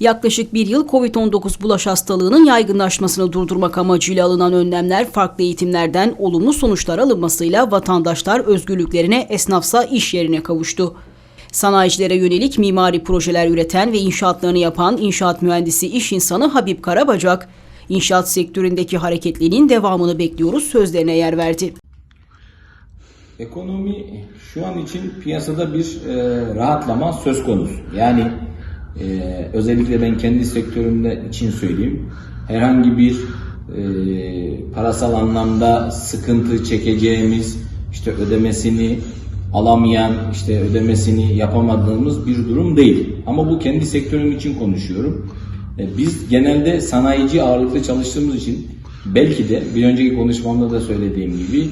Yaklaşık bir yıl COVID-19 bulaş hastalığının yaygınlaşmasını durdurmak amacıyla alınan önlemler farklı eğitimlerden olumlu sonuçlar alınmasıyla vatandaşlar özgürlüklerine esnafsa iş yerine kavuştu. Sanayicilere yönelik mimari projeler üreten ve inşaatlarını yapan inşaat mühendisi iş insanı Habib Karabacak, inşaat sektöründeki hareketliliğin devamını bekliyoruz sözlerine yer verdi. Ekonomi şu an için piyasada bir e, rahatlama söz konusu. Yani e, özellikle ben kendi sektörümde için söyleyeyim. Herhangi bir e, parasal anlamda sıkıntı çekeceğimiz, işte ödemesini alamayan, işte ödemesini yapamadığımız bir durum değil. Ama bu kendi sektörüm için konuşuyorum. E, Biz genelde sanayici ağırlıklı çalıştığımız için belki de bir önceki konuşmamda da söylediğim gibi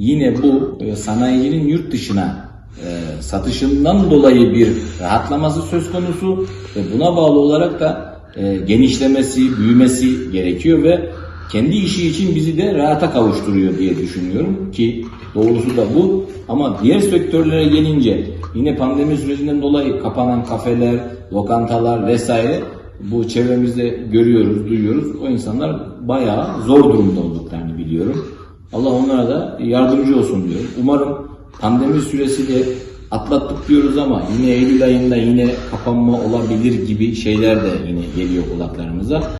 yine bu e, sanayicinin yurt dışına e, satışından dolayı bir rahatlaması söz konusu ve buna bağlı olarak da e, genişlemesi, büyümesi gerekiyor ve kendi işi için bizi de rahata kavuşturuyor diye düşünüyorum ki doğrusu da bu. Ama diğer sektörlere gelince yine pandemi sürecinden dolayı kapanan kafeler, lokantalar vesaire bu çevremizde görüyoruz, duyuyoruz. O insanlar bayağı zor durumda olduklarını biliyorum. Allah onlara da yardımcı olsun diyorum. Umarım pandemi süresi de atlattık diyoruz ama yine Eylül ayında yine kapanma olabilir gibi şeyler de yine geliyor kulaklarımıza.